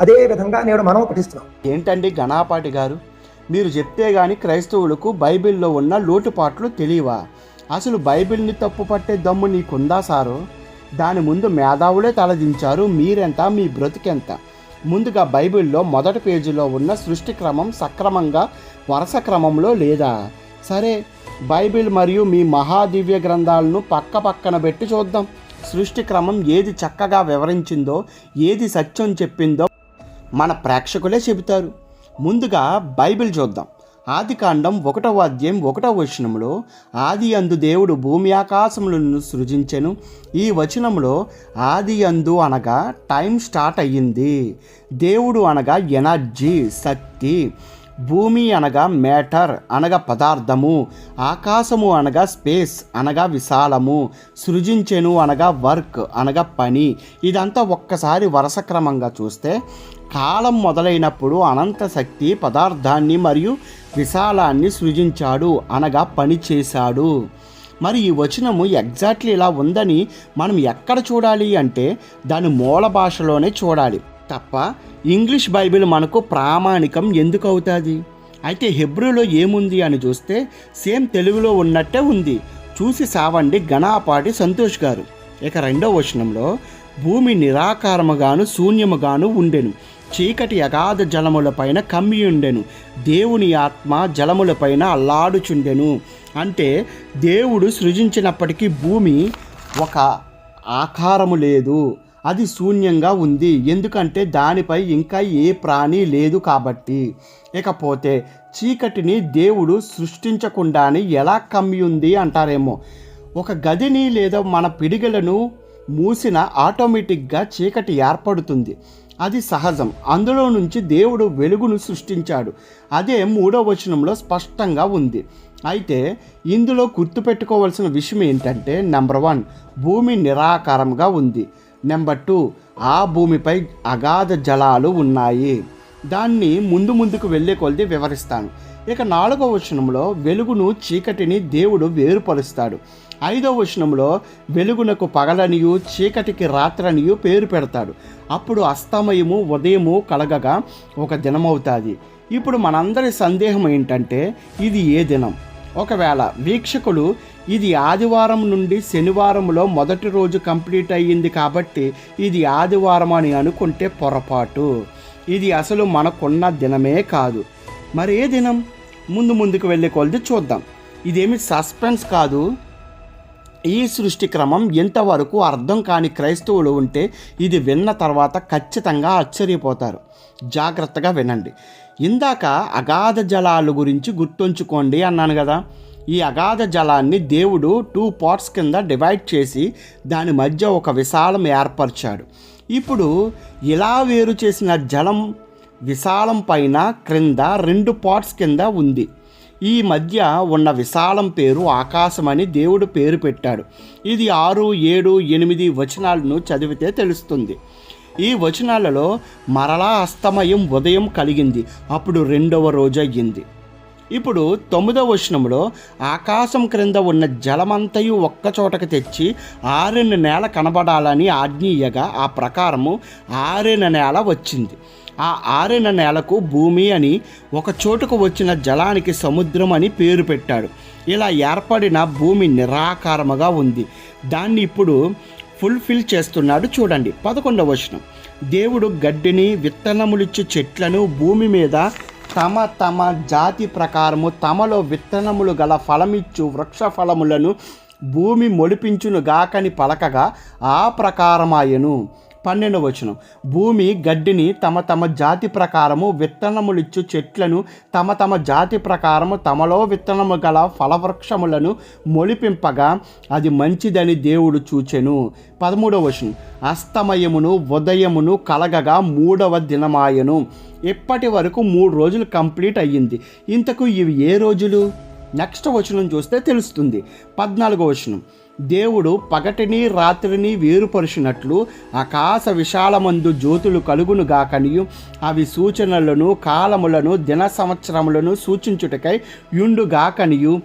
అదే విధంగా నేడు మనం పఠిస్తున్నాం. ఏంటండి గణాపాటి గారు? మీరు చెప్తే గాని క్రైస్తవులకు బైబిల్లో ఉన్న లోటుపాట్లు తెలియవా? అసలు బైబిల్ని తప్పు పట్టే దమ్ము నీకుందా సారు? దాని ముందు మేధావులే తలదించారు మీరెంత మీ బ్రతికెంత? ముందుగా బైబిల్లో మొదటి పేజీలో ఉన్న సృష్టి క్రమం సక్రమంగా వరుస క్రమంలో లేదా? సరే బైబిల్ మరియు మీ మహాదివ్య గ్రంథాలను పక్క పక్కన పెట్టి చూద్దాం. సృష్టి క్రమం ఏది చక్కగా వివరించిందో ఏది సత్యం చెప్పిందో మన ప్రేక్షకులే చెబుతారు. ముందుగా బైబిల్ చూద్దాం. ఆది కాండం ఒకటవ అధ్యాయం ఒకటవ వచనంలో ఆది అందు దేవుడు భూమి ఆకాశములను సృజించెను. ఈ వచనంలో ఆది అందు అనగా టైం స్టార్ట్ అయ్యింది. దేవుడు అనగా ఎనర్జీ శక్తి. భూమి అనగా మ్యాటర్ అనగా పదార్థము ఆకాశము అనగా స్పేస్ అనగా విశాలము సృజించెను అనగా వర్క్ అనగా పని. ఇదంతా ఒక్కసారి వరుస క్రమంగా చూస్తే కాలం మొదలైనప్పుడు అనంత శక్తి పదార్థాన్ని మరియు విశాలాన్ని సృజించాడు అనగా పని చేశాడు. మరి ఈ వచనము ఎగ్జాక్ట్లీ ఇలా ఉందని మనం ఎక్కడ చూడాలి అంటే దాని మూల భాషలోనే చూడాలి. తప్ప ఇంగ్లీష్ బైబిల్ మనకు ప్రామాణికం ఎందుకు అవుతుంది? అయితే హెబ్రూలో ఏముంది అని చూస్తే సేమ్ తెలుగులో ఉన్నట్టే ఉంది. చూసి సావండి గణాపాటి సంతోష్ గారు. ఇక రెండో వచనంలో భూమి నిరాకారముగాను శూన్యముగాను ఉండెను. చీకటి అగాధ జలములపైన కమ్మి ఉండెను. దేవుని ఆత్మ జలములపైన అల్లాడుచుండెను. అంటే దేవుడు సృజించినప్పటికీ భూమి ఒక ఆకారము లేదు. అది శూన్యంగా ఉంది. ఎందుకంటే దానిపై ఇంకా ఏ ప్రాణి లేదు కాబట్టి. ఇకపోతే చీకటిని దేవుడు సృష్టించకుండానే ఎలా కమ్మి ఉంది అంటారేమో. ఒక గదిని లేదా మన పిడిగలను మూసిన ఆటోమేటిక్గా చీకటి ఏర్పడుతుంది. అది సహజం. అందులో నుంచి దేవుడు వెలుగును సృష్టించాడు. అదే మూడో వచనంలో స్పష్టంగా ఉంది. అయితే ఇందులో గుర్తుపెట్టుకోవాల్సిన విషయం ఏంటంటే నెంబర్ వన్ భూమి నిరాకారంగా ఉంది. నెంబర్ టూ ఆ భూమిపై అగాధ జలాలు ఉన్నాయి. దాన్ని ముందు ముందుకు వెళ్ళే కొలది వివరిస్తాను. ఇక నాలుగవ వచనంలో వెలుగును చీకటిని దేవుడు వేరుపరుస్తాడు. ఐదవ వచనంలో వెలుగునకు పగలనియు చీకటికి రాత్రనియు పేరు పెడతాడు. అప్పుడు అస్తమయము ఉదయము కలగగా ఒక దినమవుతుంది. ఇప్పుడు మనందరి సందేహం ఏంటంటే ఇది ఏ దినం? ఒకవేళ వీక్షకులు ఇది ఆదివారం నుండి శనివారంలో మొదటి రోజు కంప్లీట్ అయ్యింది కాబట్టి ఇది ఆదివారం అని అనుకుంటే పొరపాటు. ఇది అసలు మనకున్న దినమే కాదు. మరి ఏ దినం? ముందు ముందుకు వెళ్ళే కొలది చూద్దాం. ఇదేమి సస్పెన్స్ కాదు. ఈ సృష్టి క్రమం ఎంతవరకు అర్థం కాని క్రైస్తవులు ఉంటే ఇది విన్న తర్వాత ఖచ్చితంగా ఆశ్చర్యపోతారు. జాగ్రత్తగా వినండి. ఇందాక అగాధ జలాల గురించి గుర్తుంచుకోండి అన్నాను కదా. ఈ అగాధ జలాన్ని దేవుడు టూ పార్ట్స్ కింద డివైడ్ చేసి దాని మధ్య ఒక విశాలం ఏర్పరిచాడు. ఇప్పుడు ఇలా వేరు చేసిన జలం విశాలం పైన క్రింద రెండు పార్ట్స్ కింద ఉంది. ఈ మధ్య ఉన్న విశాలం పేరు ఆకాశం అని దేవుడు పేరు పెట్టాడు. ఇది ఆరు ఏడు ఎనిమిది వచనాలను చదివితే తెలుస్తుంది. ఈ వచనాలలో మరలా అస్తమయం ఉదయం కలిగింది. అప్పుడు రెండవ రోజు అయ్యింది. ఇప్పుడు తొమ్మిదవ వచనంలో ఆకాశం క్రింద ఉన్న జలమంతయు ఒక్కచోటకు తెచ్చి ఆరిన నేల కనబడాలని ఆజ్ఞీయగా ఆ ప్రకారము ఆరిన నేల వచ్చింది. ఆ ఆరిన నేలకు భూమి అని ఒక చోటుకు వచ్చిన జలానికి సముద్రం అని పేరు పెట్టాడు. ఇలా ఏర్పడిన భూమి నిరాకారముగా ఉంది. దాన్ని ఇప్పుడు ఫుల్ఫిల్ చేస్తున్నాడు చూడండి పదకొండవ వచనం. దేవుడు గడ్డిని విత్తనములిచ్చు చెట్లను భూమి మీద తమ తమ జాతి ప్రకారము తమలో విత్తనములు గల ఫలమిచ్చు వృక్ష ఫలములను భూమి మొలిపించును గాకని పలకగా ఆ ప్రకారమాయను. పన్నెండవ వచనం. భూమి గడ్డిని తమ తమ జాతి ప్రకారము విత్తనములిచ్చు చెట్లను తమ తమ జాతి ప్రకారము తమలో విత్తనము గల ఫలవృక్షములను మొలిపింపగా అది మంచిదని దేవుడు చూచెను. పదమూడవ వచనం. అస్తమయమును ఉదయమును కలగగా మూడవ దినమాయను. ఇప్పటి వరకు మూడు రోజులు కంప్లీట్ అయ్యింది. ఇంతకు ఇవి ఏ రోజులు? నెక్స్ట్ వచనం చూస్తే తెలుస్తుంది. పద్నాలుగో వచనం. దేవుడు పగటిని రాత్రిని వేరుపరిచినట్లు ఆకాశ విశాలమందు జ్యోతులు కలుగును గాకనియు. అవి సూచనలను కాలములను దిన సంవత్సరములను సూచించుటకై యుండుగాకనియు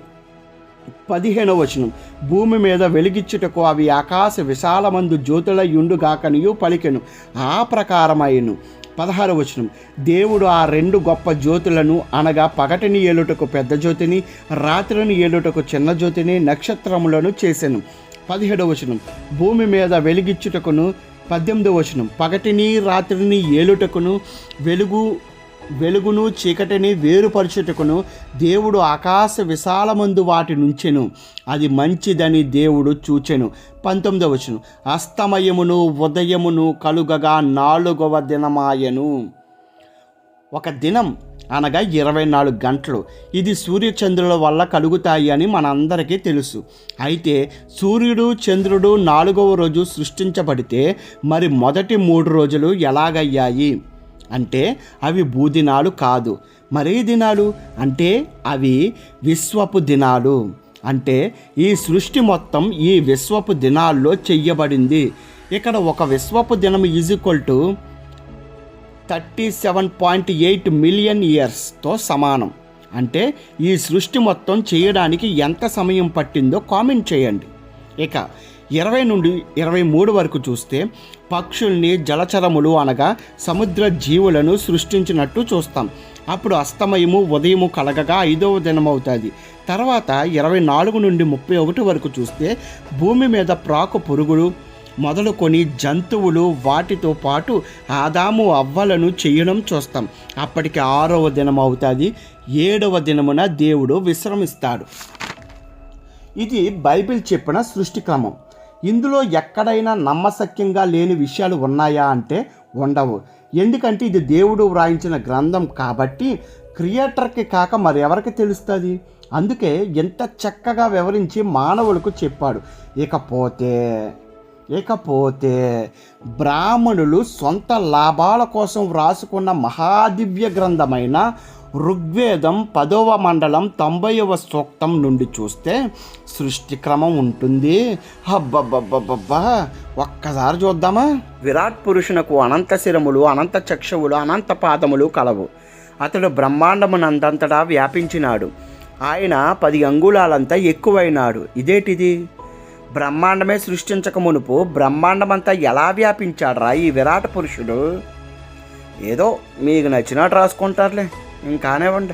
పదిహేనవ వచనం. భూమి మీద వెలిగిచ్చుటకు అవి ఆకాశ విశాలమందు జ్యోతుల యుండుగాకనియు పలికెను. ఆ ప్రకారమైను. పదహార వచనం. దేవుడు ఆ రెండు గొప్ప జ్యోతులను అనగా పగటిని ఏలుటకు పెద్ద జ్యోతిని రాత్రిని ఏలుటకు చిన్న జ్యోతిని నక్షత్రములను చేశాను పదిహేడవ వచనం. భూమి మీద వెలిగిచ్చుటకును. పద్దెనిమిదవ వచనం. పగటిని రాత్రిని ఏలుటకును. వెలుగు వెలుగును చీకటిని వేరుపరచుటకును దేవుడు ఆకాశ విశాలమందు వాటి నుంచెను. అది మంచిదని దేవుడు చూచెను. పంతొమ్మిదవ వచనం. అస్తమయమును ఉదయమును కలుగగా నాలుగవ దినమాయను. ఒక దినం అనగా ఇరవై నాలుగు గంటలు. ఇది సూర్యచంద్రుల వల్ల కలుగుతాయి అని మనందరికీ తెలుసు. అయితే సూర్యుడు చంద్రుడు నాలుగవ రోజు సృష్టించబడితే మరి మొదటి మూడు రోజులు ఎలాగయ్యాయి? అంటే అవి భూదినాలు కాదు. మరే దినాలు? అంటే అవి విశ్వపు దినాలు. అంటే ఈ సృష్టి మొత్తం ఈ విశ్వపు దినాల్లో చెయ్యబడింది. ఇక్కడ ఒక విశ్వపు దినం is equal to thirty seven point eight million ఇయర్స్తో సమానం. అంటే ఈ సృష్టి మొత్తం చేయడానికి ఎంత సమయం పట్టిందో కామెంట్ చేయండి. ఇక ఇరవై నుండి ఇరవై మూడు వరకు చూస్తే పక్షుల్ని జలచరములు అనగా సముద్ర జీవులను సృష్టించినట్టు చూస్తాం. అప్పుడు అస్తమయము ఉదయము కలగగా ఐదవ దినమవుతుంది. తర్వాత ఇరవై నాలుగు నుండి ముప్పై ఒకటి వరకు చూస్తే భూమి మీద ప్రాకు పురుగులు మొదలుకొని జంతువులు వాటితో పాటు ఆదాము అవ్వలను చేయడం చూస్తాం. అప్పటికి ఆరవ దినం అవుతుంది ఏడవ దినమున దేవుడు విశ్రమిస్తాడు. ఇది బైబిల్ చెప్పిన సృష్టి క్రమం. ఇందులో ఎక్కడైనా నమ్మశక్యంగా లేని విషయాలు ఉన్నాయా అంటే ఉండవు. ఎందుకంటే ఇది దేవుడు వ్రాయించిన గ్రంథం కాబట్టి క్రియేటర్కి కాక మరెవరికి తెలుస్తుంది? అందుకే ఎంత చక్కగా వివరించి మానవులకు చెప్పాడు. ఇకపోతే ఇకపోతే బ్రాహ్మణులు సొంత లాభాల కోసం వ్రాసుకున్న మహాదివ్య గ్రంథమైన ఋగ్వేదం పదవ మండలం తొంభైవ సూక్తం నుండి చూస్తే సృష్టి క్రమం ఉంటుంది. హబ్బబ్బబ్బబ్బా ఒక్కసారి చూద్దామా? విరాట్ పురుషునకు అనంత శిరములు అనంత చక్షువులు అనంత పాదములు కలవు. అతడు బ్రహ్మాండమునందంతటా వ్యాపించినాడు. ఆయన పది అంగుళాలంతా ఎక్కువైనాడు. ఇదేటిది? బ్రహ్మాండమే సృష్టించక మునుపు బ్రహ్మాండమంతా ఎలా వ్యాపించాడ్రా ఈ విరాట పురుషుడు? ఏదో మీకు నచ్చినట్టు రాసుకుంటారులే. ఇంకానివ్వండి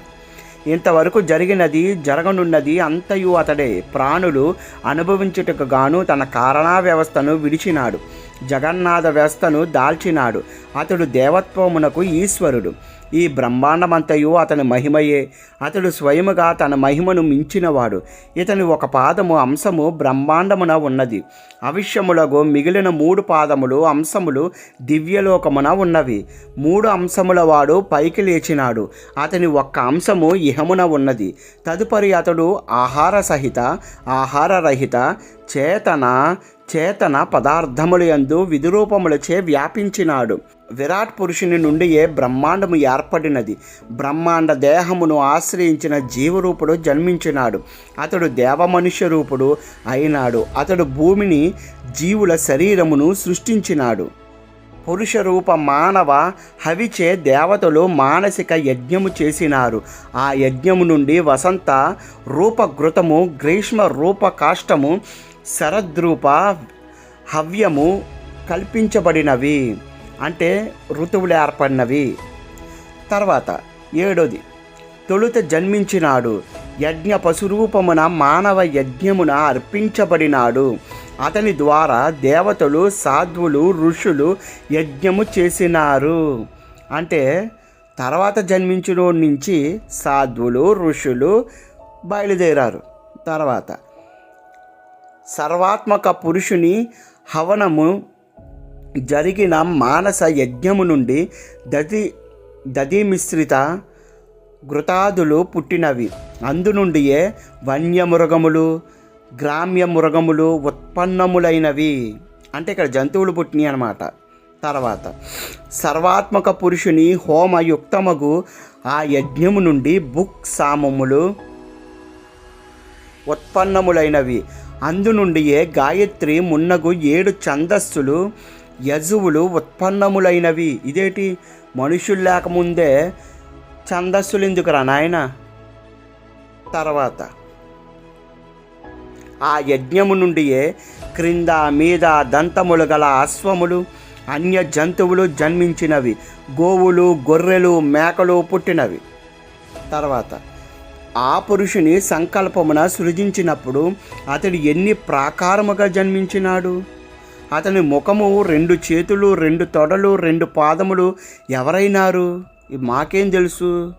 ఇంతవరకు జరిగినది జరగనున్నది అంతయు అతడే. ప్రాణులు అనుభవించుటకు గాను తన కారణా వ్యవస్థను విడిచినాడు. జగన్నాథ వ్యవస్థను దాల్చినాడు. అతడు దేవత్వమునకు ఈశ్వరుడు. ఈ బ్రహ్మాండమంతయు అతని మహిమయే. అతడు స్వయముగా తన మహిమను మించినవాడు. ఇతని ఒక పాదము అంశము బ్రహ్మాండమున ఉన్నది. అవిష్యములకు మిగిలిన మూడు పాదములు అంశములు దివ్యలోకమున ఉన్నవి. మూడు అంశముల వాడు పైకి లేచినాడు. అతని ఒక్క అంశము ఇహమున ఉన్నది. తదుపరి అతడు ఆహార సహిత ఆహారరహిత చేతన చేతన పదార్థముల యందు విధిరూపములచే వ్యాపించినాడు. విరాట్ పురుషుని నుండి ఏ బ్రహ్మాండము ఏర్పడినది? బ్రహ్మాండ దేహమును ఆశ్రయించిన జీవరూపుడు జన్మించినాడు. అతడు దేవమనుష్య రూపుడు అయినాడు. అతడు భూమిని జీవుల శరీరమును సృష్టించినాడు. పురుష రూప మానవ హవిచే దేవతలు మానసిక యజ్ఞము చేసినారు. ఆ యజ్ఞము నుండి వసంత రూపఘృతము గ్రీష్మ రూప కాష్టము శరద్రూప హవ్యము కల్పించబడినవి అంటే ఋతువులు ఏర్పడినవి. తర్వాత ఏడోది తొలుత జన్మించినాడు యజ్ఞ పశురూపమున మానవ యజ్ఞమున అర్పించబడినాడు. అతని ద్వారా దేవతలు సాధువులు ఋషులు యజ్ఞము చేసినారు. అంటే తర్వాత జన్మించిన నుంచి సాధువులు ఋషులు బయలుదేరారు. తర్వాత సర్వాత్మక పురుషుని హవనము జరిగిన మానస యజ్ఞము నుండి దది దది మిశ్రిత ఘృతాదులు పుట్టినవి. అందు నుండియే వన్యమృగములు గ్రామ్య మృగములు ఉత్పన్నములైనవి. అంటే ఇక్కడ జంతువులు పుట్టినాయి అన్నమాట. తర్వాత సర్వాత్మక పురుషుని హోమయుక్తమగు ఆ యజ్ఞము నుండి బుక్ సామములు ఉత్పన్నములైనవి. అందు నుండియే గాయత్రి మున్నగు ఏడు ఛందస్సులు యజువులు ఉత్పన్నములైనవి. ఇదేటి? మనుషులు లేకముందే ఛందస్సులు ఎందుకురా నాయన? తర్వాత ఆ యజ్ఞము నుండియే క్రింద మీద దంతములు గల అశ్వములు అన్య జంతువులు జన్మించినవి. గోవులు గొర్రెలు మేకలు పుట్టినవి. తర్వాత ఆ పురుషుని సంకల్పమున సృజించినప్పుడు అతడు ఎన్ని ప్రాకారముగా జన్మించినాడు? అతని ముఖము రెండు చేతులు రెండు తొడలు రెండు పాదములు ఎవరైనారు? మాకేం తెలుసు?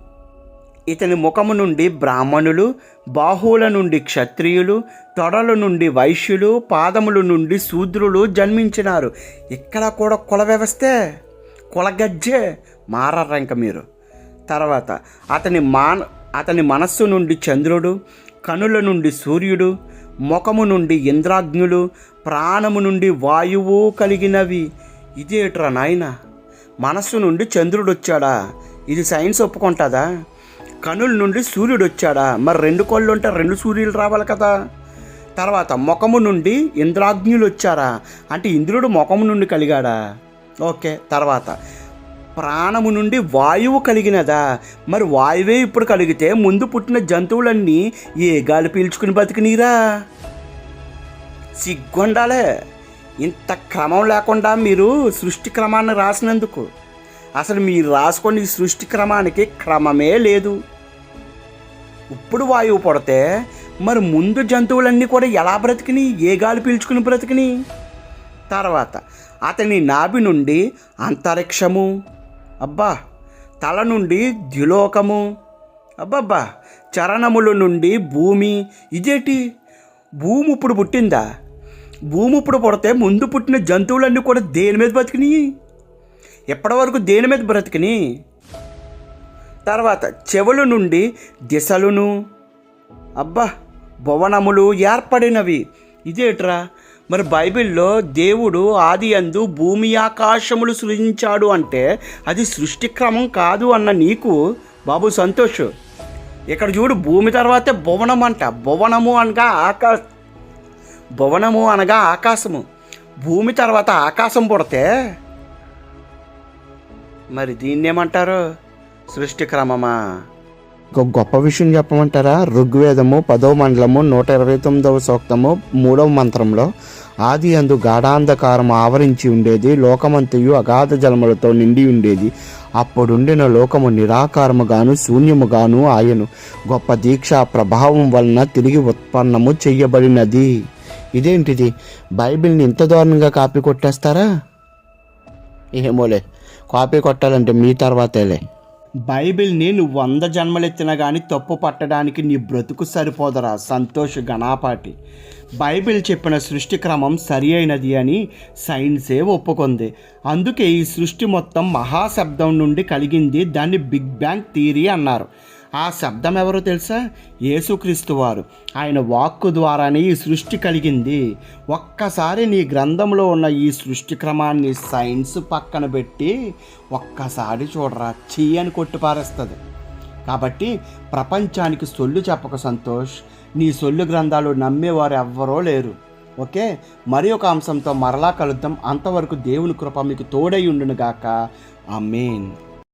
ఇతని ముఖము నుండి బ్రాహ్మణులు బాహువుల నుండి క్షత్రియులు తొడల నుండి వైశ్యులు పాదముల నుండి శూద్రులు జన్మించినారు. ఇక్కడ కూడా కుల వ్యవస్థే కులగజ్జే మారారంక మీరు. తర్వాత అతని మాన అతని మనస్సు నుండి చంద్రుడు కనుల నుండి సూర్యుడు ముఖము నుండి ఇంద్రాగ్నులు ప్రాణము నుండి వాయువు కలిగినవి. ఇదేట్రా నాయన? మనస్సు నుండి చంద్రుడు వచ్చాడా? ఇది సైన్స్ ఒప్పుకుంటుందా? కనుల నుండి సూర్యుడు వచ్చాడా? మరి రెండు కళ్ళు ఉంటే రెండు సూర్యులు రావాలి కదా. తర్వాత ముఖము నుండి ఇంద్రాగ్నులు వచ్చారా? అంటే ఇంద్రుడు ముఖము నుండి కలిగాడా? ఓకే తర్వాత. ప్రాణము నుండి వాయువు కలిగినదా? మరి వాయువే ఇప్పుడు కలిగితే ముందు పుట్టిన జంతువులన్నీ ఏ గాలి పీల్చుకుని బతికినీరా? సిగ్గుండాలే. ఇంత క్రమం లేకుండా మీరు సృష్టి క్రమాన్ని రాసినందుకు. అసలు మీరు రాసుకొని ఈ సృష్టి క్రమానికి క్రమమే లేదు. ఇప్పుడు వాయువు పడితే మరి ముందు జంతువులన్నీ కూడా ఎలా బ్రతికిని ఏ గాలి పీల్చుకుని బ్రతికిని తర్వాత అతని నాభి నుండి అంతరిక్షము అబ్బా తల నుండి ద్యులోకము. అబ్బబ్బా చరణముల నుండి భూమి. ఇదేటి? భూమి ఇప్పుడు పుట్టిందా? భూమి ఇప్పుడు పుడితే ముందు పుట్టిన జంతువులన్నీ కూడా దేని మీద బతికినాయి ఎప్పటివరకు దేని మీద బ్రతికిని? తర్వాత చెవుల నుండి దిశలును. అబ్బా భువనములు ఏర్పడినవి. ఇదేట్రా? మరి బైబిల్లో దేవుడు ఆది అందు భూమి ఆకాశములు సృజించాడు అంటే అది సృష్టి క్రమం కాదు అన్న నీకు బాబు సంతోష్. ఇక్కడ చూడు భూమి తర్వాతే భువనం అంట. భువనము అనగా ఆకా భువనము అనగా ఆకాశము. భూమి తర్వాత ఆకాశం పుడితే మరి దీన్ని ఏమంటారు సృష్టి క్రమమా? ఒక గొప్ప విషయం చెప్పమంటారా? ఋగ్వేదము పదో మండలము నూట ఇరవై తొమ్మిదవ సూక్తము మూడవ మంత్రంలో ఆది అందు గాఢాంధకారం ఆవరించి ఉండేది లోకమంతయు అగాధ జలములతో నిండి ఉండేది. అప్పుడుండిన లోకము నిరాకారముగాను శూన్యముగాను ఆయను. గొప్ప దీక్ష ప్రభావం వలన తిరిగి ఉత్పన్నము చెయ్యబడినది. ఇదేంటిది? బైబిల్ని ఇంత దారుణంగా కాపీ కొట్టేస్తారా? ఏమోలే కాపీ కొట్టాలంటే మీ తర్వాతేలే. బైబిల్ని నువ్వు వంద జన్మలెత్తినా కానీ తప్పు పట్టడానికి నీ బ్రతుకు సరిపోదరా. సంతోష్ గణాపాటి. బైబిల్ చెప్పిన సృష్టి క్రమం సరి అయినది అని సైన్సే ఒప్పుకుంది. అందుకే ఈ సృష్టి మొత్తం మహాశబ్దం నుండి కలిగింది. దాన్ని బిగ్ బ్యాంగ్ థీరీ అన్నారు. ఆ శబ్దం ఎవరో తెలుసా? యేసుక్రీస్తు వారు. ఆయన వాక్కు ద్వారానే ఈ సృష్టి కలిగింది. ఒక్కసారి నీ గ్రంథంలో ఉన్న ఈ సృష్టి క్రమాన్ని సైన్స్ పక్కన పెట్టి ఒక్కసారి చూడరా చీ అని కొట్టిపారేస్తుంది కాబట్టి ప్రపంచానికి సొల్లు చెప్పక సంతోష్ నీ సొల్లు గ్రంథాలు నమ్మేవారు ఎవ్వరూ లేరు. ఓకే? మరి ఒక అంశంతో మరలా కలుద్దాం. అంతవరకు దేవుని కృప మీకు తోడై ఉండునుగాక ఆమేన్.